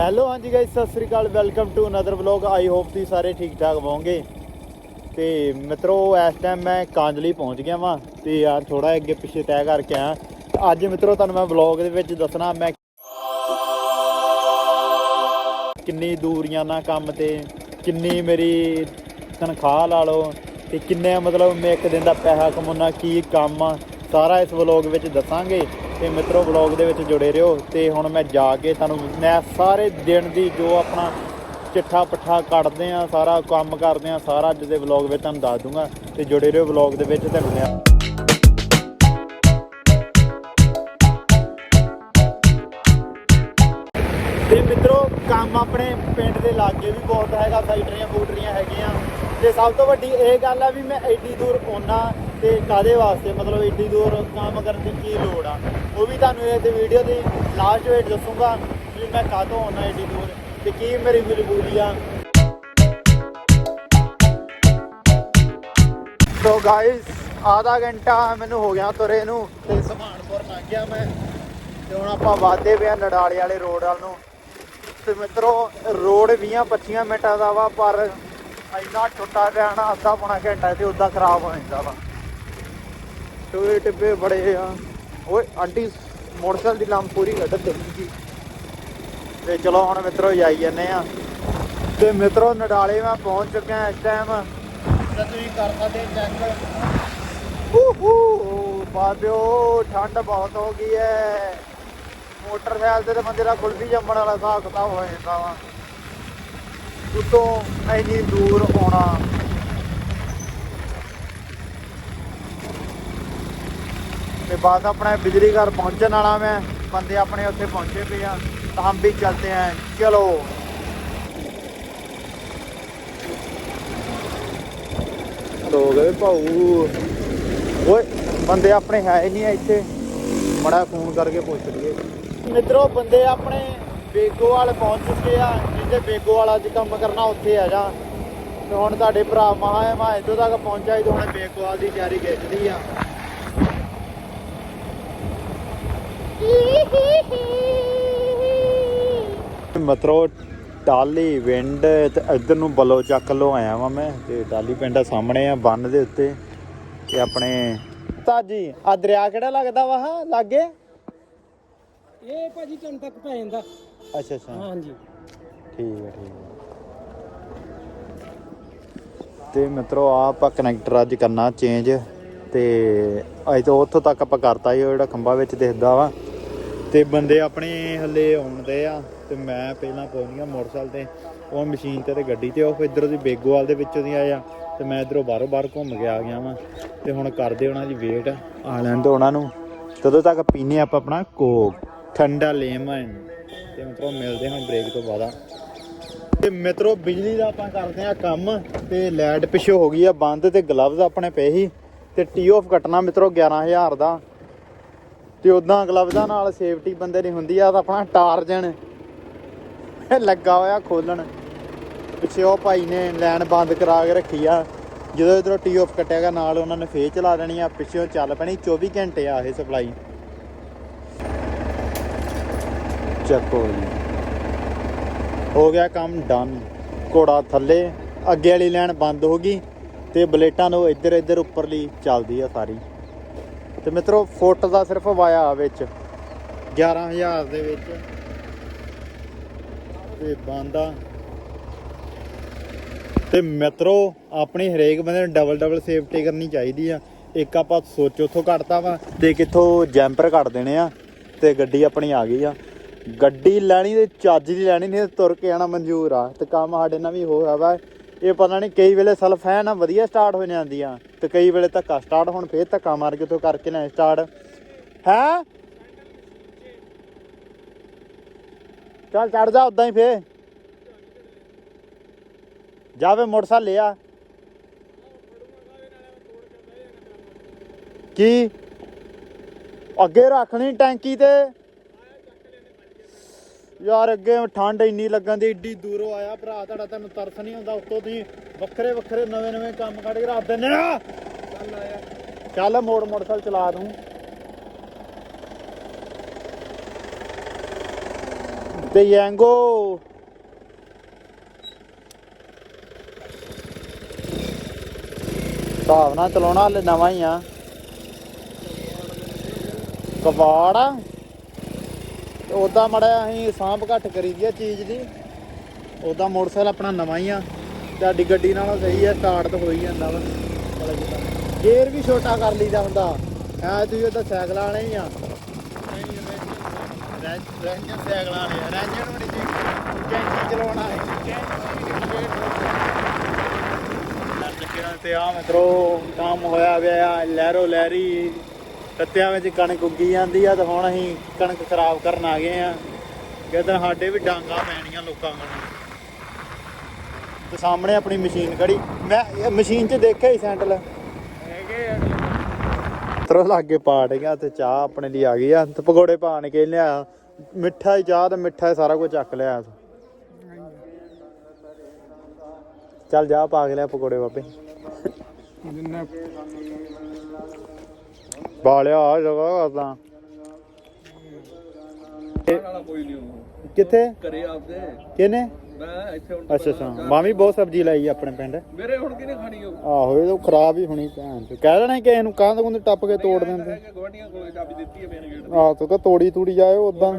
Hello, ਹਾਂਜੀ guys ਸਤਿ ਸ੍ਰੀ ਅਕਾਲ welcome to another vlog I hope ਤੁਸੀਂ ਸਾਰੇ ਠੀਕ ਠਾਕ ਹੋਵੋਗੇ। ਤੇ ਮਿੱਤਰੋ, ਇਸ ਟਾਈਮ ਮੈਂ ਕਾਂਜਲੀ ਪਹੁੰਚ ਗਿਆ ਵਾਂ, ਤੇ ਯਾਰ ਥੋੜਾ ਅੱਗੇ ਪਿੱਛੇ ਤੈਅ ਕਰਕੇ ਆਇਆ। ਅੱਜ ਮਿੱਤਰੋ, ਤੁਹਾਨੂੰ ਮੈਂ ਵਲੌਗ ਦੇ ਵਿੱਚ ਦੱਸਣਾ, ਮੈਂ ਕਿੰਨੀ ਦੂਰੀਆਂ ਨਾਲ ਕੰਮ ਤੇ, ਕਿੰਨੀ ਮੇਰੀ ਤਨਖਾਹ ਲਾ ਲਓ, ਤੇ ਕਿੰਨੇ ਮਤਲਬ ਮੈਂ ਇੱਕ ਦਿਨ ਦਾ ਪੈਸਾ ਕਮਾਉਣਾ, ਕੀ ਕੰਮ ਆ, ਸਾਰਾ ਇਸ ਵਲੌਗ ਵਿੱਚ ਦੱਸਾਂਗੇ। ਤੇ ਮਿੱਤਰੋ ਵਲੌਗ ਦੇ ਵਿੱਚ ਜੁੜੇ ਰਹੋ ਤੇ ਹੁਣ ਮੈਂ ਜਾ ਕੇ ਤੁਹਾਨੂੰ ਮੈਂ ਸਾਰੇ ਦਿਨ ਦੀ ਜੋ ਆਪਣਾ ਚਿੱਠਾ ਪੱਠਾ ਕੱਢਦੇ ਆ, ਸਾਰਾ ਕੰਮ ਕਰਦੇ ਆ, ਸਾਰਾ ਅੱਜ ਦੇ ਵਲੌਗ ਵਿੱਚ ਤੁਹਾਨੂੰ ਦੱਸ ਦੂੰਗਾ ਤੇ ਜੁੜੇ ਰਹੋ ਵਲੌਗ ਦੇ ਵਿੱਚ ਤੇ ਮਿਲਦੇ ਆ। ਤੇ ਮਿੱਤਰੋ ਕੰਮ ਆਪਣੇ ਪਿੰਡ ਦੇ ਲਾਗੇ ਵੀ ਬਹੁਤ ਹੈਗਾ, ਫੈਕਟਰੀਆਂ ਫੂਟਰੀਆਂ ਹੈਗੀਆਂ ਤੇ ਸਭ ਤੋਂ ਵੱਡੀ ਇਹ ਗੱਲ ਆ ਵੀ ਮੈਂ ਐਡੀ ਦੂਰ ਆਉਣਾ ਤੇ ਕਾਦੇ ਵਾਸਤੇ? ਮਤਲਬ ਇੱਡੀ ਦੂਰ ਕੰਮ ਕਰਨ ਦੀ ਕੀ ਲੋੜ ਆ? ਉਹ ਵੀ ਤੁਹਾਨੂੰ ਇਹ ਤੇ ਵੀਡੀਓ ਦੀ ਲਾਸਟ ਵੇਟ ਦੱਸੂਗਾ ਵੀ ਮੈਂ ਕਾਹਤੋਂ ਆਉਣਾ ਇੱਡੀ ਦੂਰ ਤੇ ਕੀ ਮੇਰੀ ਮਜਬੂਰੀ ਆ। ਸੋ ਗਾਇਸ ਆਧਾ ਘੰਟਾ ਮੈਨੂੰ ਹੋ ਗਿਆ ਤੁਰੇ ਨੂੰ ਤੇ ਸਮਾਨਪੁਰ ਲੱਗ ਗਿਆ ਮੈਂ ਤੇ ਹੁਣ ਆਪਾਂ ਵਾਦੇ ਪਿਆ ਨਡਾਲੇ ਵਾਲੇ ਰੋਡ ਵੱਲ ਨੂੰ। ਤੇ ਮਿੱਤਰੋ ਰੋਡ 20 25 ਮਿੰਟਾਂ ਦਾ ਵਾ, ਪਰ ਇੰਨਾ ਟੁੱਟਾ ਪਿਆ ਨਾ ਅੱਧਾ ਪੌਣਾ ਘੰਟਾ ਤੇ ਉਦਾਂ ਖਰਾਬ ਹੋ ਜਾਂਦਾ ਵਾ। ਟੋਏ ਟਿੱਬੇ ਬੜੇ ਆ। ਓਏ ਆਂਟੀ ਮੋਟਰਸਾਈਕਲ ਦੀ ਲੰਮ ਪੂਰੀ ਕੱਢ ਦਿੱਤੀ। ਤੇ ਚਲੋ ਹੁਣ ਮਿੱਤਰੋ ਜਾਈ ਜੰਨੇ ਆ। ਤੇ ਮਿੱਤਰੋ ਨਡਾਲੇ ਮੈਂ ਪਹੁੰਚ ਚੁੱਕਿਆ ਇਸ ਟਾਈਮ ਤੇ ਤੁਸੀਂ ਕਰ ਸਕਦੇ ਚੈੱਕ ਊਹੂ ਬਾਬਿਓ ਠੰਡ ਬਹੁਤ ਹੋ ਗਈ ਹੈ ਮੋਟਰਸਾਈਕਲ ਤੇ ਤਾਂ ਬੰਦੇ ਦਾ ਕੁਲਫੀ ਜੰਮਣ ਵਾਲਾ ਹਿਸਾਬ ਕਿਤਾਬ ਹੋ ਜਾਂਦਾ ਵਾ। ਉਤੋਂ ਇੰਨੀ ਦੂਰ ਆਉਣਾ। ਤੇ ਬਾਅਦ ਆਪਣਾ ਬਿਜਲੀ ਘਰ ਪਹੁੰਚਣ ਵਾਲਾ ਮੈਂ ਬੰਦੇ ਆਪਣੇ ਉੱਥੇ ਪਹੁੰਚੇ ਪਏ ਆ ਤਾਂ ਹਮ ਵੀ ਚਲਤੇ ਆਂ ਚਲੋ। ਗਏ ਭਾਊ। ਓਏ ਬੰਦੇ ਆਪਣੇ ਹੈ ਨਹੀਂ ਇੱਥੇ। ਮੜਾ ਫੋਨ ਕਰਕੇ ਪੁੱਛ ਲਈਏ। ਮਿੱਤਰੋ ਬੰਦੇ ਆਪਣੇ ਬੇਗੋਵਾਲ ਪਹੁੰਚ ਚੁੱਕੇ ਆ ਜਿੱਥੇ ਬੇਗੋਵਾਲ ਅੱਜ ਕੰਮ ਕਰਨਾ ਉੱਥੇ ਆ ਜਾ। ਤੇ ਹੁਣ ਤੁਹਾਡੇ ਭਰਾ ਮਹਾ ਮੈਂ ਇੱਥੋਂ ਤੱਕ ਪਹੁੰਚਿਆ ਤੇ ਹੁਣ ਬੇਗੋਵਾਲ ਦੀ ਤਿਆਰੀ ਖਿੱਚਦੀ ਆ। ਮਤਰੋ ਟਾਲੀ ਵਿੰਡ ਤੇ ਇੱਧਰ ਨੂੰ ਬਲੋ ਚੱਕ ਲੋ ਆਇਆ ਵਾਂ ਮੈਂ ਤੇ ਟਾਲੀ ਪਿੰਡ ਸਾਹਮਣੇ ਆ ਬੰਨ ਦੇ ਉੱਤੇ ਤੇ ਆਪਣੇ ਤਾਜੀ ਆ ਦਰਿਆ ਕਿਹੜਾ ਲੱਗਦਾ ਵਾ ਹਾਂ ਲਾਗੇ? ਇਹ ਭਾਜੀ ਕੰਨ ਤੱਕ ਪੈ ਜਾਂਦਾ। ਅੱਛਾ ਅੱਛਾ। ਹਾਂਜੀ। ਠੀਕ ਹੈ ਠੀਕ ਹੈ ਤੇ ਮਿੱਤਰੋ ਆ ਆਪਾਂ ਕਨੈਕਟਰ ਅੱਜ ਕਰਨਾ ਚੇਂਜ ਤੇ ਅਜ ਤੋਂ ਉੱਥੋਂ ਤੱਕ ਆਪਾਂ ਕਰਤਾ ਜਿਹੜਾ ਖੰਭਾ ਵਿੱਚ ਦਿਖਦਾ ਵਾ। ਤੇ ਬੰਦੇ ਆਪਣੇ ਹੱਲੇ ਆਉਂਦੇ ਆ ਤੇ ਮੈਂ ਪਹਿਲਾਂ ਪਹੁੰਚ ਗਿਆ ਮੋਟਰਸਾਈਕਲ ਤੇ, ਉਹ ਮਸ਼ੀਨ ਤੇ ਤੇ ਗੱਡੀ ਤੇ, ਉਹ ਇਧਰੋਂ ਦੀ ਬੇਗੋਵਾਲ ਦੇ ਵਿੱਚੋਂ ਦੀ ਆਇਆ ਤੇ ਮੈਂ ਇਧਰੋਂ ਬਾਹਰੋਂ ਬਾਹਰ ਘੁੰਮ ਕੇ ਆ ਗਿਆ ਵਾਂ ਤੇ ਹੁਣ ਕਰਦੇ ਉਹਨਾਂ ਦੀ ਵੇਟ ਆ ਲੈਣ ਤੋਂ ਉਹਨਾਂ ਨੂੰ। ਤਦੋਂ ਤੱਕ ਪੀਨੇ ਆਪਾਂ ਆਪਣਾ ਕੋਕ, ਠੰਡਾ ਲੈਮਨ ਤੇ ਮਿੱਤਰੋ ਮਿਲਦੇ ਹਾਂ ਬ੍ਰੇਕ ਤੋਂ ਬਾਅਦ। ਤੇ ਮਿੱਤਰੋ ਬਿਜਲੀ ਦਾ ਆਪਾਂ ਕਰਦੇ ਆ ਕੰਮ ਤੇ ਲਾਈਟ ਪਿੱਛੇ ਹੋ ਗਈ ਆ ਬੰਦ ਤੇ ਗਲਵਜ਼ ਆਪਣੇ ਪਏ ਸੀ ਤੇ ਟੀ ਆਫ ਕੱਟਣਾ ਮਿੱਤਰੋ 11000 ਦਾ। ਤੇ ਉਦਾਂ ਗਲਵਜ਼ਾਂ ਨਾਲ ਸੇਫਟੀ ਬੰਦੇ ਦੀ ਹੁੰਦੀ ਆ ਤਾਂ ਆਪਣਾ ਟਾਰਜਨ ਲੱਗਾ ਹੋਇਆ ਖੋਲਣ। ਪਿੱਛੇ ਉਹ ਭਾਈ ਨੇ ਲਾਈਨ ਬੰਦ ਕਰਾ ਕੇ ਰੱਖੀ ਆ। ਜਦੋਂ ਇਧਰੋਂ ਟੀ ਆਫ ਕੱਟਿਆਗਾ ਨਾਲ ਉਹਨਾਂ ਨੇ ਫੇਰ ਚਲਾ ਦੇਣੀ ਆ। ਪਿੱਛੇ ਚੱਲ ਪੈਣੀ 24 ਘੰਟੇ ਆ ਇਹ ਸਪਲਾਈ ਚੱਕੋ ਜੀ। ਹੋ ਗਿਆ ਕੰਮ ਡਨ ਘੋੜਾ ਥੱਲੇ, ਅੱਗੇ ਵਾਲੀ ਲਾਈਨ ਬੰਦ ਹੋ ਗਈ ਤੇ ਬਲੇਟਾਂ ਨੂੰ ਇੱਧਰ ਇੱਧਰ ਉੱਪਰਲੀ ਚੱਲਦੀ ਆ ਸਾਰੀ। ਤੇ ਮਿੱਤਰੋ, ਫੁੱਟ ਦਾ ਸਿਰਫ ਵਾਇਆ ਵਿੱਚ 11000 ਦੇ ਵਿੱਚ ਤੇ ਬੰਦਾ। ਤੇ ਮਿੱਤਰੋ, ਆਪਣੀ ਹਰੇਕ ਬੰਦੇ ਨੂੰ ਡਬਲ ਡਬਲ ਸੇਫਟੀ ਕਰਨੀ ਚਾਹੀਦੀ ਆ। ਇੱਕ ਆਪਾਂ ਸੋਚ, ਉੱਥੋਂ ਕੱਢਤਾ ਵਾ ਤੇ ਕਿੱਥੋਂ ਜੈਂਪਰ ਕੱਢ ਦੇਣੇ ਆ ਤੇ ਗੱਡੀ ਆਪਣੀ ਆ ਗਈ ਆ। ਗੱਡੀ ਲੈਣੀ ਤੇ ਚੱਜ ਦੀ ਲੈਣੀ, ਨਹੀਂ ਤੁਰ ਕੇ ਆਣਾ ਮਨਜ਼ੂਰ ਆ। ਤੇ ਕੰਮ ਸਾਡੇ ਨਾਲ ਵੀ ਹੋਇਆ ਵਾ। ਇਹ ਪਤਾ ਨਹੀਂ ਕਈ ਵੇਲੇ ਸਲਫ ਹੈ ਨਾ, ਵਧੀਆ ਸਟਾਰਟ ਹੋ ਜਾਂਦੀਆਂ। ਤੇ ਕਈ ਵੇਲੇ ਧੱਕਾ ਸਟਾਰਟ ਹੁਣ, ਫੇਰ ਧੱਕਾ ਮਾਰ ਕੇ ਤੋਂ ਕਰਕੇ ਲੈ ਸਟਾਰਟ ਹੈ? ਚੱਲ ਚੜ ਜਾ ਉਦਾਂ ਹੀ ਫੇਰ। ਜਾਵੇ ਮੋਟਰਸਾਈਕਲ ਲਿਆ। ਕੀ? ਅੱਗੇ ਰੱਖਣੀ ਟੈਂਕੀ ਤੇ। ਯਾਰ ਅੱਗੇ ਠੰਡ ਇੰਨੀ ਲੱਗਣ ਦੀ ਏਡੀ ਦੂਰੋਂ ਆਇਆ ਭਰਾ ਤੁਹਾਡਾ ਤੈਨੂੰ ਤਰਸ ਨਹੀਂ ਆਉਂਦਾ ਉੱਤੋਂ ਦੀ ਵੱਖਰੇ ਵੱਖਰੇ ਨਵੇਂ ਨਵੇਂ ਕੰਮ ਕੱਢ ਕੇ ਰੱਖ ਦਿੰਦੇ ਆ। ਚੱਲ ਆਇਆ। ਚੱਲ ਮੋੜ ਮੋਟਰਸਾਈਕਲ ਚਲਾ ਦੂੰ। ਤੇ ਯੈਂਗੋ ਹਿਸਾਬ ਨਾਲ ਚਲਾਉਣਾ ਹਲੇ ਨਵਾਂ ਹੀ ਆ। ਕਬਾੜ ਆ ਉਦਾਂ ਮੜਿਆ ਅਸੀਂ ਸਾਂਭ ਘੱਟ ਕਰੀਦੀ ਆ ਚੀਜ਼ ਦੀ। ਉਦਾਂ ਮੋਟਰਸਾਈਕਲ ਆਪਣਾ ਨਵਾਂ ਹੀ ਆ। ਤੁਹਾਡੀ ਗੱਡੀ ਨਾਲੋਂ ਸਹੀ ਆ ਸਟਾਰਟ ਤਾਂ ਹੋ ਹੀ ਜਾਂਦਾ ਵਾ। ਗੇਅਰ ਵੀ ਛੋਟਾ ਕਰ ਲਈਦਾ ਹੁੰਦਾ। ਐ ਤੁਸੀਂ ਉਹਦਾ ਸਾਈਕਲ ਵਾਲੇ ਹੀ ਆ। ਰੈਂਜਰ ਸਾਈਕਲ ਵਾਲੇ ਆ। ਰੈਂਜਰ ਬੜੀ ਕੈਂਚੀ ਚਲਾਉਣਾ ਹੈ। ਤੇ ਆ ਮਿੱਤਰੋ ਕੰਮ ਹੋਇਆ ਪਿਆ ਲਹਿਰੋ ਲਹਿਰੀ। ਕੱਤਿਆਂ ਵਿੱਚ ਕਣਕ ਉੱਗੀ ਜਾਂਦੀ ਆ ਤੇ ਹੁਣ ਅਸੀਂ ਕਣਕ ਖਰਾਬ ਕਰਨ ਆ ਗਏ ਆ। ਕਿਤੇ ਸਾਡੇ ਵੀ ਡਾਂਗਾ ਪੈਣੀਆਂ ਲੋਕਾਂ ਨੂੰ ਤੇ ਸਾਹਮਣੇ ਆਪਣੀ ਮਸ਼ੀਨ ਖੜੀ। ਮੈਂ ਮਸ਼ੀਨ 'ਚ ਦੇਖਿਆ ਹੀ ਸੈਂਟਲ ਤਰੋ ਲਾਗੇ ਪਾੜ ਗਿਆ ਤੇ ਚਾਹ ਆਪਣੇ ਲਈ ਆ ਗਈ ਆ। ਤੇ ਪਕੌੜੇ ਪਾਣ ਕੇ ਲਿਆ। ਮਿੱਠਾ ਹੀ ਚਾਹ ਤੇ ਮਿੱਠਾ ਹੀ ਸਾਰਾ ਕੁਝ ਚੱਕ ਲਿਆ। ਚੱਲ ਜਾ ਪਾ ਕੇ ਲਿਆ ਪਕੌੜੇ ਬਾਬੇ। ਜਿੰਨਾ ਬਾਲਿਆ ਆ ਜਗਾ ਕਰਦਾ। ਵਾਲਾ ਕੋਈ ਨਹੀਂ ਉਹ ਕਿੱਥੇ? ਕਰੇ ਆਪਦੇ। ਕਿਨੇ ਮੈਂ ਇੱਥੇ ਹੁਣ ਅੱਛਾ ਅੱਛਾ। ਮਾਮੀ ਬਹੁਤ ਸਬਜ਼ੀ ਲਾਈ ਆ ਆਪਣੇ ਪਿੰਡ। ਮੇਰੇ ਹੁਣ ਕਿਹਨੇ ਖਾਣੀ ਉਹ? ਆਹੋ ਇਹ ਤਾਂ ਖਰਾਬ ਹੀ ਹੋਣੀ ਭੈਣ ਤੇ ਕਹਿ ਦੇਣਾ ਕਿਸੇ ਨੂੰ ਕਾਂਦ ਕੁੰਦ ਟੱਪ ਕੇ ਤੋੜ ਦਿੰਦੇ। ਕਿ ਗਵਾਂਡੀਆਂ ਕੋਲ ਚਾਬੀ ਦਿੱਤੀ ਹੈ ਮੇਰੇ ਗੇਟ ਆਹ ਤੂੰ ਤਾਂ ਤੋੜੀ ਤੂੜੀ ਜਾਏ ਉਦਾਂ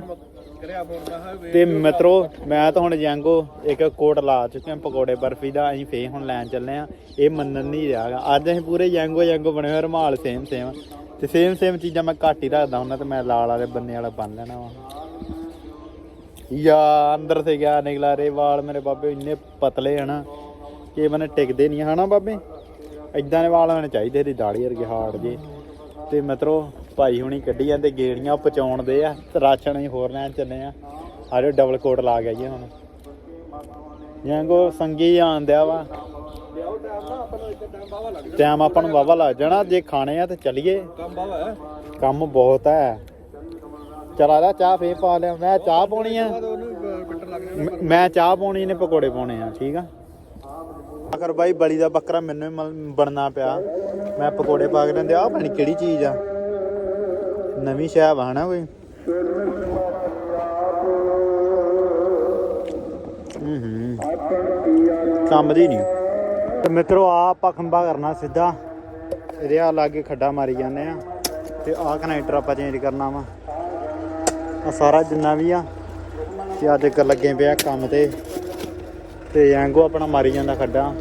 ਤੇ ਮਿੱਤਰੋ, ਮੈਂ ਤਾਂ ਹੁਣ ਜੰਗੋ ਇੱਕ ਕੋਟ ਲਾ ਚੁੱਕੇ ਹਾਂ ਪਕੌੜੇ ਬਰਫੀ ਦਾ, ਅਸੀਂ ਫੇ ਹੁਣ ਲੈਣ ਚੱਲੇ ਆ। ਇਹ ਮੰਨਣ ਨਹੀਂ ਰਿਹਾਗਾ ਅੱਜ ਅਸੀਂ ਪੂਰੇ ਜੰਗੋ ਜੰਗੋ ਬਣੇ ਹੋਏ, ਰਮਾਲ ਸੇਮ ਸੇਮ ਤੇ ਸੇਮ ਸੇਮ ਚੀਜ਼ਾਂ ਮੈਂ ਘੱਟ ਹੀ ਰੱਖਦਾ ਹੁੰਦਾ ਤੇ ਮੈਂ ਲਾਲ ਵਾਲੇ ਬੰਨੇ ਵਾਲਾ ਬੰਨ ਲੈਣਾ ਵਾ। ਯਾ ਅੰਦਰ ਸੇ ਗਿਆ ਨਿਕਲਾ ਰੇ ਵਾਲ ਮੇਰੇ ਬਾਬੇ, ਇੰਨੇ ਪਤਲੇ ਹਨਾ ਕਿ ਮਨੇ ਟਿਕਦੇ ਨਹੀਂ ਹਨਾ ਬਾਬੇ? ਇਦਾਂ ਦੇ ਵਾਲ ਹੋਣੇ ਚਾਹੀਦੇ ਦੀ ਦਾੜੀ ਵਰਗੇ ਹਾਰਡ ਜੇ ਤੇ ਮਿੱਤਰੋ ਭਾਈ ਹੁਣੀ ਕੱਢੀ ਜਾਂਦੇ ਗੇੜੀਆਂ ਪਚਾਉਣ ਦੇ ਆ ਰਾਸ਼ਨ ਹੀ ਹੋਰ ਲੈਣ ਚੱਲੇ ਆ। ਆਜੋ ਡਬਲ ਕੋਟ ਲਾ ਗਿਆ ਜੀ ਹੁਣ। ਜਾਂਗੋ ਸੰਗੀ ਆਂਦਿਆ ਵਾ। ਟਾਈਮ ਆਪਾਂ ਨੂੰ ਲੱਗ ਵਾਵਾ ਲੱਗ ਜਾਣਾ, ਜੇ ਖਾਣੇ ਆ ਤੇ ਚਲੀਏ। ਕੰਮ ਬਾਵਾ ਕੰਮ ਬਹੁਤ ਹੈ ਚਲਾ ਆ ਚਾਹ ਫੇਰ ਪਾ ਲਿਆ। ਮੈਂ ਚਾਹ ਪਾਉਣੀ ਆ। ਮੈਂ ਚਾਹ ਪਾਉਣੀ ਨੇ ਪਕੌੜੇ ਪਾਉਣੇ ਆ, ਠੀਕ ਆ? ਅਗਰ ਬਾਈ ਬਲੀ ਦਾ ਬੱਕਰਾ ਮੈਨੂੰ ਬਣਨਾ ਪਿਆ। ਮੈਂ ਪਕੌੜੇ ਪਾ ਕੇ ਲੈਂਦੇ ਆ। ਪਣੀ ਕਿਹੜੀ ਚੀਜ਼ ਆ। ਨਵੀਂ ਸ਼ੈ ਵਾ ਹਨਾ ਕੋਈ? ਹੂੰ ਕੰਮ ਦੀ ਨਹੀਂ ਤੇ ਮਿੱਤਰੋ ਆ ਆਪਾਂ ਖੰਭਾ ਕਰਨਾ ਸਿੱਧਾ। ਇਹਦੇ ਆ ਲਾਗੇ ਖੱਡਾ ਮਾਰੀ ਜਾਂਦੇ ਆ। ਤੇ ਆ ਕਨੈਕਟਰ ਆਪਾਂ ਚੇਂਜ ਕਰਨਾ ਵਾ। ਆ ਸਾਰਾ ਜਿੰਨਾ ਵੀ ਆ, ਤੇ ਅੱਜ ਕਰ ਲੱਗੇ ਪਿਆ ਕੰਮ ਤੇ। ਤੇ ਐਂਗੋ ਆਪਣਾ ਮਾਰੀ ਜਾਂਦਾ ਖੱਡਾ।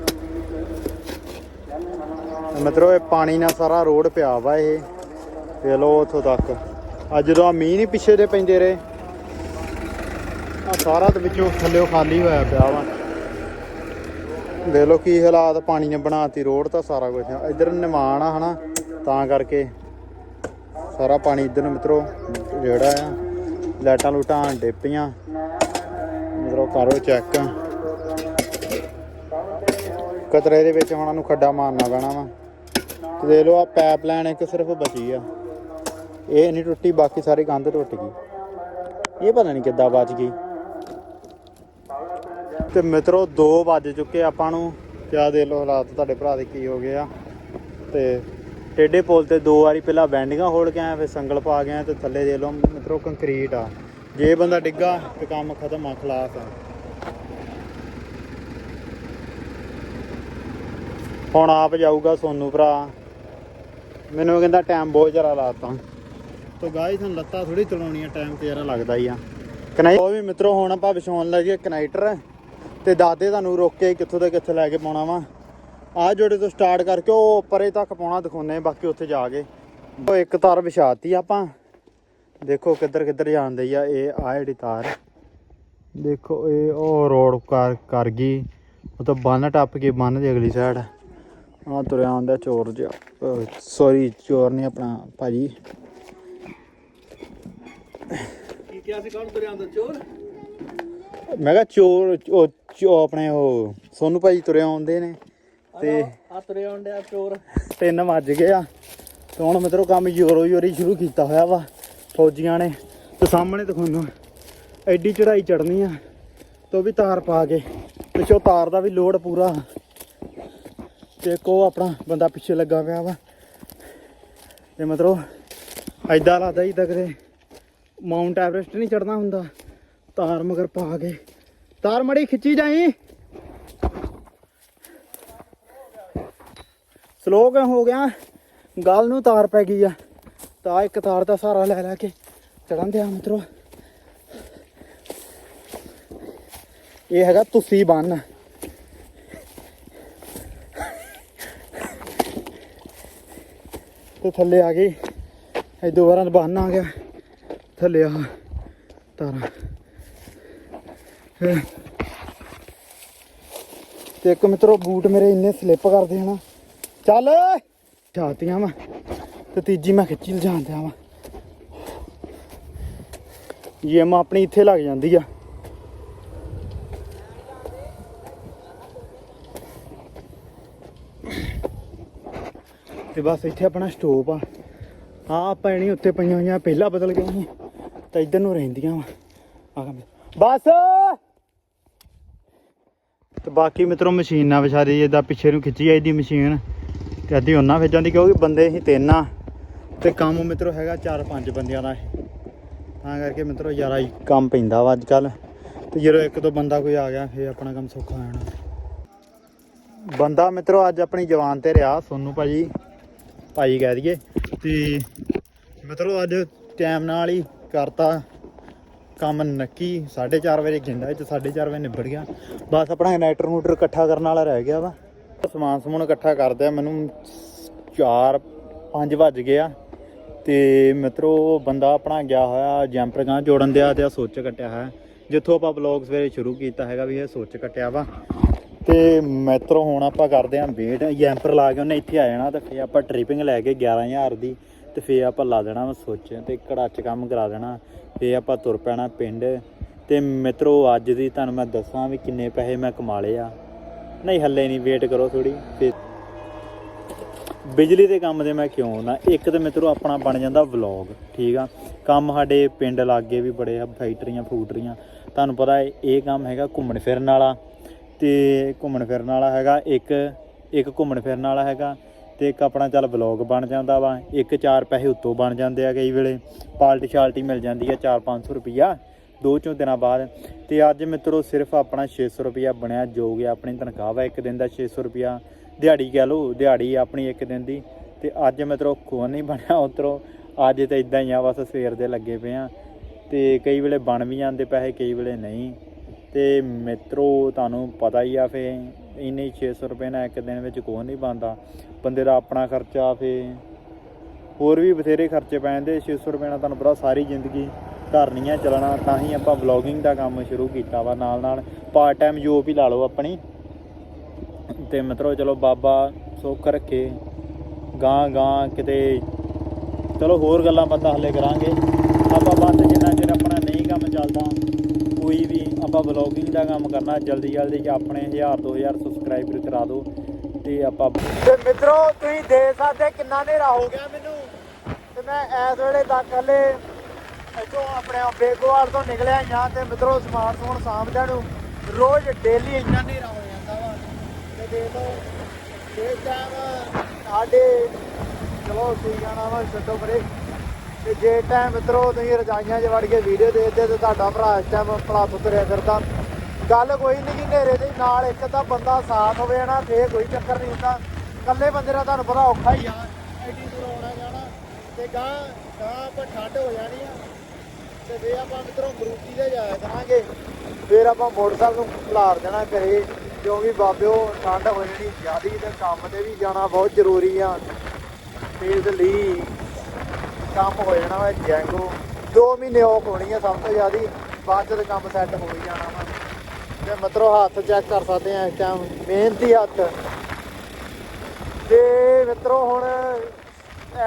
ਤੇ ਮਿੱਤਰੋ, ਇਹ ਪਾਣੀ ਨਾਲ ਸਾਰਾ ਰੋਡ ਪਿਆ ਵਾ ਇਹ। ਤੇ ਲੋ ਉੱਥੋਂ ਤੱਕ। ਅੱਜ ਜਦੋਂ ਆ ਮੀਂਹ ਨਹੀਂ ਪਿੱਛੇ ਦੇ ਪੈਂਦੇ ਰਹੇ। ਆ ਸਾਰਾ ਤੇ ਵਿੱਚੋਂ ਥੱਲੇੋਂ ਖਾਲੀ ਹੋਇਆ ਪਿਆ ਵਾ। ਦੇਖ ਲਓ ਕੀ ਹਾਲਾਤ ਪਾਣੀ ਨੇ ਬਣਾਤੀ ਰੋਡ ਤਾਂ ਸਾਰਾ ਕੁਝ ਇੱਧਰ ਨਿਮਾਣ ਆ ਹਨਾ, ਤਾਂ ਕਰਕੇ ਸਾਰਾ ਪਾਣੀ ਇੱਧਰ ਨੂੰ ਮਿੱਤਰੋ, ਜਿਹੜਾ ਆ, ਲਾਈਟਾਂ ਲੂਟਾਂ ਡਿੱਪੀਆਂ। ਮਿੱਤਰੋ, ਕਰੋ ਚੈੱਕ। ਕਤਰੇ ਦੇ ਵਿੱਚ ਉਹਨਾਂ ਨੂੰ ਖੱਡਾ ਮਾਰਨਾ ਪੈਣਾ ਵਾ। ਤੇ ਦੇਖ ਲਓ ਆ ਪਾਈਪਲਾਈਨ ਇੱਕ ਸਿਰਫ ਬਚੀ ਆ। ਇਹ ਨਹੀਂ ਟੁੱਟੀ, ਬਾਕੀ ਸਾਰੀ ਕੰਧ ਟੁੱਟ ਗਈ। ਇਹ ਪਤਾ ਨਹੀਂ ਕਿੱਦਾਂ ਬਚ ਗਈ। ਤੇ ਮਿੱਤਰੋ 2 ਵੱਜ ਚੁੱਕੇ ਆਪਾਂ ਨੂੰ। ਕਿਆ ਦੇ ਲੋ ਹਾਲਾਤ, ਤੁਹਾਡੇ ਭਰਾ ਦੇ ਕੀ ਹੋ ਗਏ ਆ। ਤੇ ਟੇਡੇ ਪੁਲ ਤੇ ਦੋ ਵਾਰੀ ਪਹਿਲਾਂ ਬੈਂਡਿੰਗਾਂ ਹੋਲ ਕੇ ਆਇਆ ਫਿਰ ਸੰਗਲ ਪਾ ਗਿਆ ਤੇ ਥੱਲੇ ਦੇ ਲੋ ਮਿੱਤਰੋ, ਕੰਕਰੀਟ ਆ। ਜੇ ਬੰਦਾ ਡਿੱਗਾ ਤੇ ਕੰਮ ਖਤਮ ਆ, ਖਲਾਸ ਆ। ਹੁਣ ਆਪ ਜਾਊਗਾ ਸੋਨੂ ਭਰਾ। ਮੈਨੂੰ ਕਹਿੰਦਾ ਟਾਈਮ ਬਹੁਤ ਜ਼ਿਆਦਾ ਲਾਤਾ। ਤੋ ਗਾਈ ਤੁਹਾਨੂੰ ਲੱਤਾਂ ਥੋੜੀ ਚਲਾਉਣੀਆਂ ਟਾਈਮ ਤੇ ਯਾਰਾ ਲੱਗਦਾ ਹੀ ਆ। ਕਨਾਈ ਉਹ ਵੀ ਮਿੱਤਰੋ, ਹੁਣ ਆਪਾਂ ਵਿਛਾਉਣ ਲੱਗੇ ਕਨੈਕਟਰ। ਤੇ ਦਾਦੇ ਤੁਹਾਨੂੰ ਰੋਕ ਕੇ ਕਿੱਥੋਂ ਤੇ ਕਿੱਥੇ ਲੈ ਕੇ ਪਾਉਣਾ ਵਾ। ਆਹ ਜੋੜੇ ਤੋਂ ਸਟਾਰਟ ਕਰਕੇ ਉਹ ਪਰੇ ਤੱਕ ਪਾਉਣਾ ਦਿਖਾਉਨੇ ਬਾਕੀ ਉੱਥੇ ਜਾ ਕੇ। ਉਹ ਇੱਕ ਤਾਰ ਵਿਛਾਤੀ ਆਪਾਂ। ਦੇਖੋ ਕਿੱਧਰ ਕਿੱਧਰ ਜਾਂਦੀ ਆ, ਇਹ ਆ ਜਿਹੜੀ ਤਾਰ। ਦੇਖੋ, ਇਹ ਉਹ ਰੋਡ ਕਰ ਕਰ ਗਈ। ਉਹ ਤਾਂ ਬੰਨ ਟੱਪ ਕੇ ਬੰਨ ਦੀ ਅਗਲੀ ਸਾਈਡ ਆ ਤੁਰਿਆ ਆਉਂਦਾ ਚੋਰ ਜਿਹਾ। ਸੌਰੀ ਚੋਰ ਨਹੀਂ ਆਪਣਾ ਭਾਜੀ। ਕੀ ਕਿਹਾ ਸੀ ਕੌਣ ਤੁਰਿਆ ਅੰਦਰ? ਚੋਰ? ਮੈਂ ਕਿਹਾ ਚੋਰ ਉਹ ਚੋ ਆਪਣੇ ਉਹ ਸੋਨੂ ਭਾਜੀ ਤੁਰੇ ਆਉਂਦੇ ਨੇ ਤੇ ਆ ਤੁਰਿਆ ਆਉਂਦਿਆ ਚੋਰ। ਤਿੰਨ ਵੱਜ ਗਏ ਆ ਤੇ ਹੁਣ ਮਿੱਤਰੋ ਕੰਮ ਯੋਰੋ ਯੋਰੀ ਸ਼ੁਰੂ ਕੀਤਾ ਹੋਇਆ ਵਾ ਫੌਜੀਆਂ ਨੇ। ਤੇ ਸਾਹਮਣੇ ਤੁਹਾਨੂੰ ਐਡੀ ਚੜਾਈ ਚੜਨੀ ਆ ਤੇ ਉਹ ਵੀ ਤਾਰ ਪਾ ਕੇ ਪਿੱਛੋਂ ਤਾਰ ਦਾ ਵੀ ਲੋਡ ਪੂਰਾ। ਤੇ ਕੋ ਆਪਣਾ ਬੰਦਾ ਪਿੱਛੇ ਲੱਗਾ ਪਿਆ ਵਾ। ਤੇ ਮਤਲਬ ਐਦਾਂ ਲੱਗਦਾ ਜਿੱਦਾਂ ਕਿਤੇ ਮਾਊਂਟ ਐਵਰੈਸਟ ਨਹੀਂ ਚੜਨਾ ਹੁੰਦਾ। ਤਾਰ ਮਗਰ ਪਾ ਕੇ। ਤਾਰ ਮੜੀ ਖਿੱਚੀ ਜਾਈ। ਸਲੋ ਕਿਉਂ ਹੋ ਗਿਆ? ਗੱਲ ਨੂੰ ਤਾਰ ਪੈ ਗਈ ਆ। ਤਾਂ ਇੱਕ ਤਾਰ ਦਾ ਸਹਾਰਾ ਲੈ ਲੈ ਕੇ ਚੜਨ ਦਿਆ ਮਿੱਤਰੋ। ਇਹ ਹੈਗਾ ਤੁਸੀਂ ਬੰਨ। ਤੇ ਥੱਲੇ ਆ ਗਈ। ਇਹ ਦੋ ਵਾਰਾਂ ਬੰਨ ਆ ਗਿਆ। ਥੱਲੇ ਆ ਤਾਰਾਂ। ਤੇ ਇੱਕ ਮਿੱਤਰੋ, ਬੂਟ ਮੇਰੇ ਇੰਨੇ ਸਲਿੱਪ ਕਰਦੇ ਹਨਾ ਚੱਲ ਛਾਤੀਆਂ ਵਾ। ਤੇ ਤੀਜੀ ਮੈਂ ਖਿੱਚੀ, ਲਜਾਣ ਦਿਆ ਵਾ। ਜਿਮ ਆਪਣੀ ਇੱਥੇ ਲੱਗ ਜਾਂਦੀ ਆ। ਤੇ ਬਸ ਇੱਥੇ ਆਪਣਾ ਸਟੋਪ ਆ। ਆ ਪੈਣੀ ਉੱਤੇ ਪਈਆਂ ਹੋਈਆਂ, ਪਹਿਲਾਂ ਬਦਲ ਗਈਆਂ ਤਾਂ ਇੱਧਰ ਨੂੰ ਰਹਿੰਦੀਆਂ ਵਾ। ਬਸ! ਤੇ ਬਾਕੀ ਮਿੱਤਰੋ, ਮਸ਼ੀਨਾਂ ਵਿਚਾਰੀ ਜਿੱਦਾਂ ਪਿੱਛੇ ਨੂੰ ਖਿੱਚੀ ਆਈ ਦੀ ਮਸ਼ੀਨ। ਤੇ ਅੱਧੀ ਉਹਨਾਂ ਵਿੱਚ ਜਾਂਦੀ ਕਿਉਂਕਿ ਬੰਦੇ ਹੀ ਤਿੰਨ ਆ। ਤੇ ਕੰਮ ਮਿੱਤਰੋ ਹੈਗਾ ਚਾਰ ਪੰਜ ਬੰਦਿਆਂ ਦਾ ਤਾਂ ਕਰਕੇ ਮਿੱਤਰੋ ਯਾਰਾ ਹੀ ਕੰਮ ਪੈਂਦਾ ਵਾ ਅੱਜ ਕੱਲ ਤੇ ਜਦੋਂ ਇੱਕ ਦੋ ਬੰਦਾ ਕੋਈ ਆ ਗਿਆ, ਫੇਰ ਆਪਣਾ ਕੰਮ ਸੌਖਾ ਹੋ ਜਾਣਾ। ਬੰਦਾ ਮਿੱਤਰੋ, ਅੱਜ ਆਪਣੀ ਜਵਾਨ ਤੇ ਰਿਹਾ, ਸੋਨੂ ਭਾਜੀ। ਭਾਈ ਕਹਿ ਦਈਏ। ਤੇ ਮਿੱਤਰੋ, ਅੱਜ ਟਾਈਮ ਨਾਲ ਹੀ ਕਰਤਾ। ਕੰਮ ਨੱਕੀ 4:30 ਵਜੇ ਗਿੰਦਾ ਤੇ 4:30 ਵਜੇ ਨਿਬੜ ਗਿਆ। ਬਸ ਆਪਣਾ ਇਨੈਟਰ ਨੂਟਰ ਇਕੱਠਾ ਕਰਨ ਵਾਲਾ ਰਹਿ ਗਿਆ ਵਾ। ਸਮਾਨ ਸਮੂਨ ਇਕੱਠਾ ਕਰਦੇ ਮੈਨੂੰ 4 5 ਵੱਜ ਗਿਆ ਤੇ ਮਿੱਤਰੋ, ਬੰਦਾ ਆਪਣਾ ਗਿਆ ਹੋਇਆ ਜੈਂਪਰ ਗਾਂ ਜੋੜਨ ਦਿਆ ਤੇ ਸੋਚ ਕੱਟਿਆ ਹੈ ਜਿੱਥੋਂ ਆਪਾਂ ਬਲੌਗ ਸਵੇਰੇ ਸ਼ੁਰੂ ਕੀਤਾ ਹੈਗਾ ਵੀ ਇਹ ਸੁੱਚ ਕੱਟਿਆ ਵਾ। ਤੇ ਮਿੱਤਰੋ, ਹੁਣ ਆਪਾਂ ਕਰਦੇ ਆਂ ਵੇਟ। ਜੈਂਪਰ ਲਾ ਕੇ ਉਹਨੇ ਇੱਥੇ ਆ ਜਾਣਾ ਤੇ ਫੇਰ ਆਪਾਂ ਟ੍ਰਿਪਿੰਗ ਲੈ ਕੇ 11000 ਦੀ ਤੇ ਫੇਰ ਆਪਾਂ ਲਾ ਦੇਣਾ ਵਾ ਸੁੱਚ ਤੇ 'ਚ ਕੰਮ ਕਰਾ ਦੇਣਾ, ਫੇਰ ਆਪਾਂ ਤੁਰ ਪੈਣਾ ਪਿੰਡ। ਤੇ ਮਿੱਤਰੋ, ਅੱਜ ਦੀ ਤੁਹਾਨੂੰ ਮੈਂ ਦੱਸਾਂ ਵੀ ਕਿੰਨੇ ਪੈਸੇ ਮੈਂ ਕਮਾ ਲਏ ਆ। ਨਹੀਂ, ਹੱਲੇ ਨਹੀਂ ਵੇਟ ਕਰੋ ਥੋੜੀ ਤੇ ਬਿਜਲੀ ਦੇ ਕੰਮ ਦੇ ਮੈਂ ਕਿਉਂ ਨਾ ਇੱਕ ਤੇ ਮਿੱਤਰੋ, ਆਪਣਾ ਬਣ ਜਾਂਦਾ ਵਲੌਗ ਠੀਕ ਆ? ਕੰਮ ਸਾਡੇ ਪਿੰਡ ਲਾਗੇ ਵੀ ਬੜੇ ਆ ਫੈਕਟਰੀਆਂ ਫੂਟਰੀਆਂ। ਤੁਹਾਨੂੰ ਪਤਾ ਇਹ ਕੰਮ ਹੈਗਾ ਘੁੰਮਣ ਫਿਰਨ ਵਾਲਾ। ਤੇ ਘੁੰਮਣ ਫਿਰਨ ਵਾਲਾ ਹੈਗਾ, ਇੱਕ ਇੱਕ ਘੁੰਮਣ ਫਿਰਨ ਵਾਲਾ ਹੈਗਾ। ਤੇ ਇੱਕ ਆਪਣਾ ਚੱਲ ਵਲੌਗ ਬਣ ਜਾਂਦਾ ਵਾ, ਇੱਕ ਚਾਰ ਪੈਸੇ ਉੱਤੋਂ ਬਣ ਜਾਂਦੇ ਆ ਕਈ ਵੇਲੇ ਪਾਲਟੀ ਸ਼ਾਲਟੀ ਮਿਲ ਜਾਂਦੀ ਆ 4-500 ਰੁਪਈਆ, ਦੋ ਚੋਂ ਦਿਨਾਂ ਬਾਅਦ। ਤੇ ਅੱਜ ਮਿੱਤਰੋ ਸਿਰਫ ਆਪਣਾ 600 ਰੁਪਈਆ ਬਣਿਆ, ਜੋ ਕਿ ਆਪਣੀ ਤਨਖਾਹ ਵਾ, ਇੱਕ ਦਿਨ ਦਾ 600 ਰੁਪਈਆ। ਦਿਹਾੜੀ ਕਹਿ ਲਓ, ਦਿਹਾੜੀ ਆਪਣੀ ਇੱਕ ਦਿਨ ਦੀ। ਤੇ ਅੱਜ ਮਿੱਤਰੋ ਕੋਨ ਨਹੀਂ ਬਣਿਆ ਉਤਰੋ, ਅੱਜ ਤਾਂ ਇਦਾਂ ਹੀ ਆ, ਬਸ ਸਵੇਰ ਦੇ ਲੱਗੇ ਪਏ ਆ। ਤੇ ਕਈ ਵੇਲੇ ਬਣ ਵੀ ਜਾਂਦੇ ਪੈਸੇ, ਕਈ ਵੇਲੇ ਨਹੀਂ। ਤੇ ਮਿੱਤਰੋ, ਤੁਹਾਨੂੰ ਪਤਾ ਹੀ ਆ ਫੇ ਇੰਨੇ 600 ਰੁਪਏ ਨਾਲ ਇੱਕ ਦਿਨ ਵਿੱਚ ਕੋਹ ਨਹੀਂ ਬਣਦਾ। ਬੰਦੇ ਦਾ ਆਪਣਾ ਖਰਚਾ ਫੇ ਹੋਰ ਵੀ ਬਥੇਰੇ ਖਰਚੇ ਪੈ ਜਾਂਦੇ। 600 ਰੁਪਏ ਨਾਲ ਤੁਹਾਨੂੰ ਪਤਾ ਸਾਰੀ ਜ਼ਿੰਦਗੀ ਘਰ ਨਹੀਂ ਆ ਚੱਲਣਾ, ਤਾਂ ਹੀ ਆਪਾਂ ਵਲੌਗਿੰਗ ਦਾ ਕੰਮ ਸ਼ੁਰੂ ਕੀਤਾ ਵਾ ਨਾਲ ਨਾਲ। ਪਾਰਟ ਟਾਈਮ ਜੋਬ ਵੀ ਲਾ ਲਓ ਆਪਣੀ। ਤੇ ਮਤਲਬ ਚਲੋ ਬਾਬਾ ਸੁੱਖ ਰੱਖੇ। ਗਾਂ ਗਾਂ ਕਿਤੇ, ਚਲੋ ਹੋਰ ਗੱਲਾਂ ਬਾਤਾਂ ਹੱਲੇ ਕਰਾਂਗੇ। ਆਪਾਂ ਬਸ ਜਿੰਨਾ ਚਿਰ ਆਪਣਾ ਨਹੀਂ ਕੰਮ ਚੱਲਦਾ, ਕੋਈ ਵੀ ਆਪਾਂ ਵਲੌਗਿੰਗ ਦਾ ਕੰਮ ਕਰਨਾ ਜਲਦੀ ਜਲਦੀ ਚ ਆਪਣੇ 1000 2000 ਸਬਸਕ੍ਰਾਈਬਰ ਕਰਾ ਦਿਓ। ਤੇ ਆਪਾਂ ਤੇ ਮਿੱਤਰੋ, ਤੁਸੀਂ ਦੇਖ ਸਕਦੇ ਕਿੰਨਾ ਹਨੇਰਾ ਹੋ ਗਿਆ ਮੈਨੂੰ। ਤੇ ਮੈਂ ਇਸ ਵੇਲੇ ਤੱਕ ਹਲੇ ਇੱਥੋਂ ਆਪਣੇ ਬੇਗੋਵਾਲ ਤੋਂ ਨਿਕਲਿਆ ਜਾਂ ਤੇ ਮਿੱਤਰੋ ਸਮਾਨ ਸਮੂਨ ਸਾਂਭਦਿਆਂ ਨੂੰ ਰੋਜ਼ ਡੇਲੀ ਇੰਨਾ ਹਨੇਰਾ ਹੋ ਜਾਂਦਾ ਵਾ। ਤੇ ਦੇਖ ਲਓ, ਇਹ ਟਾਈਮ ਸਾਡੇ ਚਲੋ ਠੀਕ ਜਾਣਾ ਵਾ, ਛੱਡੋ ਪਰੇ। ਤੇ ਜੇ ਟਾਈਮ ਮਿੱਤਰੋ, ਤੁਸੀਂ ਰਜਾਈਆਂ 'ਚ ਵੜ ਕੇ ਵੀਡੀਓ ਦੇਖਦੇ ਤੇ ਤੁਹਾਡਾ ਭਰਾ ਇਸ ਟਾਈਮ ਭਲਾ ਤੁਰਿਆ ਫਿਰਦਾ। ਗੱਲ ਕੋਈ ਨਹੀਂ ਕਿ ਹਨੇਰੇ ਦੇ ਨਾਲ ਇੱਕ ਤਾਂ ਬੰਦਾ ਸਾਥ ਹੋਵੇ ਨਾ, ਫੇਰ ਕੋਈ ਚੱਕਰ ਨਹੀਂ ਹੁੰਦਾ। ਇਕੱਲੇ ਬੰਦੇ ਦਾ ਤੁਹਾਨੂੰ ਪਤਾ ਔਖਾ ਹੀ ਆ। ਐਡੀ ਦੂਰ ਆਉਣਾ ਜਾਣਾ, ਤੇ ਗਾਂ ਗਾਂ ਆਪਾਂ ਠੰਡ ਹੋ ਜਾਣੀ ਆ। ਤੇ ਫੇਰ ਆਪਾਂ ਮਿੱਤਰੋ ਮਰੂਤੀ ਤੇ ਜਾਇਆ ਕਰਾਂਗੇ। ਫੇਰ ਆਪਾਂ ਮੋਟਰਸਾਈਕਲ ਨੂੰ ਲਾਰ ਦੇਣਾ ਘਰੇ ਕਿਉਂਕਿ ਬਾਬਿਓ ਠੰਡ ਹੋ ਜਾਣੀ, ਜ਼ਿਆਦੀ ਤੇ ਕੰਮ ਤੇ ਵੀ ਜਾਣਾ ਬਹੁਤ ਜ਼ਰੂਰੀ ਆ। ਤੇ ਇਸ ਲਈ ਕੰਮ ਹੋ ਜਾਣਾ ਵਾ, ਜੈਂਗੋ। 2 ਮਹੀਨੇ ਔਖ ਹੋਣੀ ਆ ਸਭ ਤੋਂ ਜ਼ਿਆਦੀ, ਬਾਅਦ ਚ ਕੰਮ ਸੈੱਟ ਹੋ ਹੀ ਜਾਣਾ ਵਾ। ਤੇ ਮਤਰੋ ਹੱਥ ਚੈੱਕ ਕਰ ਸਕਦੇ ਆ ਇਸ ਟਾਈਮ ਮਿਹਨਤੀ ਹੱਥ। ਤੇ ਮਿੱਤਰੋ ਹੁਣ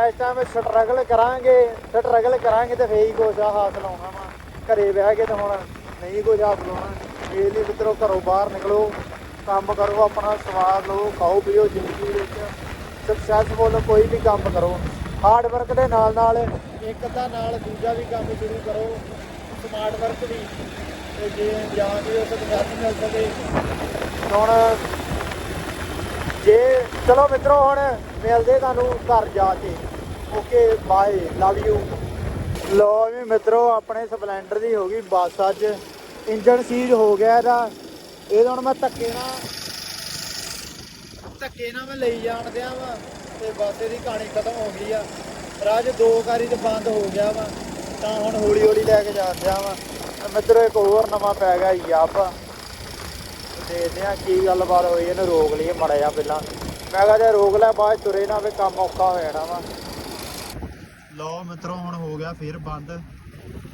ਇਸ ਟਾਈਮ ਸਟਰਗਲ ਕਰਾਂਗੇ ਸਟਰਗਲ ਕਰਾਂਗੇ ਤੇ ਫੇਰ ਹੀ ਕੁਛ ਆ ਹਾਸਲ ਆਉਣਾ ਵਾ। ਘਰੇ ਬਹਿ ਕੇ ਤੇ ਹੁਣ ਨਹੀਂ ਕੁਝ ਹਾਸਲ ਹੋਣਾ ਇਹ ਲਈ ਮਿੱਤਰੋ ਘਰੋਂ ਬਾਹਰ ਨਿਕਲੋ, ਕੰਮ ਕਰੋ ਆਪਣਾ, ਸਵਾਦ ਲਓ, ਖਾਓ, ਪੀਓ ਜ਼ਿੰਦਗੀ ਵਿੱਚ। ਸਕਸੈਸਫੁਲ ਕੋਈ ਵੀ ਕੰਮ ਕਰੋ। ਹਾਰਡ ਵਰਕ ਦੇ ਨਾਲ ਨਾਲ ਇੱਕ ਅੱਧਾ ਨਾਲ ਦੂਜਾ ਵੀ ਕੰਮ ਸ਼ੁਰੂ ਕਰੋ। ਸਮਾਰਟ ਵਰਕ ਵੀ। ਤੇ ਜੇ ਜਾਂ ਵੀ ਉਸ ਸਕਸੈਸ ਮਿਲ ਸਕੇ। ਹੁਣ ਜੇ, ਚਲੋ ਮਿੱਤਰੋ, ਹੁਣ ਮਿਲਦੇ ਤੁਹਾਨੂੰ ਘਰ ਜਾ ਕੇ। ਓਕੇ, ਬਾਏ ਲਵ ਯੂ ਲੋ ਵੀ ਮਿੱਤਰੋ, ਆਪਣੇ ਸਪਲੈਂਡਰ ਦੀ ਹੋ ਗਈ ਬੱਸ ਅੱਜ। ਇੰਜਨ ਸੀਜ ਹੋ ਗਿਆ ਇਹਦਾ। ਇਹਦਾ ਹੁਣ ਮੈਂ ਧੱਕੇ ਨਾਲ ਧੱਕੇ ਨਾਲ ਮੈਂ ਲਈ ਜਾਣ ਦਿਆ ਵਾ, ਤੇ ਬੱਸ ਇਹਦੀ ਕਹਾਣੀ ਖਤਮ ਹੋ ਗਈ ਆ। ਰਾਜ ਦੋ ਵਾਰੀ ਤੇ ਬੰਦ ਹੋ ਗਿਆ ਵਾ, ਤਾਂ ਹੁਣ ਹੌਲੀ ਹੌਲੀ ਲੈ ਕੇ ਜਾ ਵਾ। ਮਿੱਤਰੋ ਇੱਕ ਹੋਰ ਨਵਾਂ ਪੈ ਗਿਆ ਯਾਪ ਦੇਖਦੇ ਆ ਕੀ ਗੱਲਬਾਤ ਹੋਈ ਇਹਨੂੰ ਰੋਕ ਲਈਏ ਮੜਾ ਜਾ ਪਹਿਲਾਂ। ਮੈਂ ਕਿਹਾ ਜੇ ਰੋਕ ਲੈ ਬਾਅਦ ਤੁਰੇ ਨਾ ਵੀ ਕੰਮ ਔਖਾ ਹੋ ਜਾਣਾ ਵਾ। ਲਓ ਮਿੱਤਰੋ ਹੁਣ ਹੋ ਗਿਆ ਫੇਰ ਬੰਦ।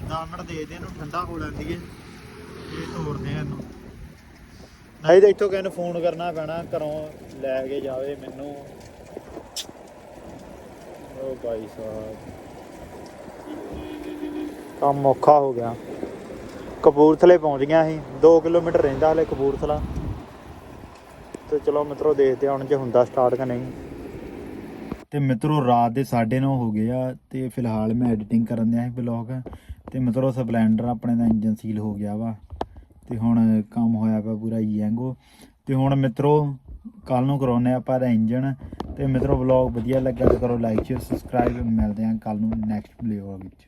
10 ਮਿੰਟ ਦੇ ਦੇ ਇਹਨੂੰ ਠੰਡਾ ਹੋ ਲੈਂਦੀ ਏ ਇਹ ਤੋੜਦੇ ਆ ਇਹਨੂੰ। ਨਹੀਂ ਤੇ ਇੱਥੋਂ ਕਿਸੇ ਨੂੰ ਫੋਨ ਕਰਨਾ ਪੈਣਾ ਘਰੋਂ ਲੈ ਕੇ ਜਾਵੇ ਮੈਨੂੰ। ਓ ਭਾਈ ਸਾਹਿਬ। ਕੰਮ ਔਖਾ ਹੋ ਗਿਆ। ਕਪੂਰਥਲੇ ਪਹੁੰਚ ਗਿਆ ਸੀ। 2 ਕਿਲੋਮੀਟਰ ਰਹਿੰਦਾ ਹਲੇ ਕਪੂਰਥਲਾ। ਤੇ ਚਲੋ ਮਿੱਤਰੋ, ਦੇਖਦੇ ਹੁਣ ਜੇ ਹੁੰਦਾ ਸਟਾਰਟ ਕਿ ਨਹੀਂ। ਤੇ ਮਿੱਤਰੋ, ਰਾਤ ਦੇ 9:30 ਹੋ ਗਏ ਆ ਤੇ ਫਿਲਹਾਲ ਮੈਂ ਐਡੀਟਿੰਗ ਕਰਨ ਦਿਆ ਸੀ ਬਲੌਗ ਤੇ ਮਿੱਤਰੋ, ਸਪਲੈਂਡਰ ਆਪਣੇ ਦਾ ਇੰਜਨ ਸੀਲ ਹੋ ਗਿਆ ਵਾ। ਤੇ ਹੁਣ ਕੰਮ ਹੋਇਆ ਪਿਆ ਪੂਰਾ ਯੈਂਗੋ ਤੇ ਹੁਣ ਮਿੱਤਰੋ ਕੱਲ ਨੂੰ ਕਰਾਉਨੇ ਆਪਾਂ ਇਹਦਾ ਇੰਜਨ ਤੇ ਮਿੱਤਰੋ ਵਲੌਗ ਵਧੀਆ ਲੱਗਾ ਤਾਂ ਕਰੋ ਲਾਈਕ ਸ਼ੇਅਰ ਸਬਸਕ੍ਰਾਈਬ ਮਿਲਦੇ ਹਾਂ ਕੱਲ ਨੂੰ ਨੈਕਸਟ ਵਲੌਗ ਵਿੱਚ।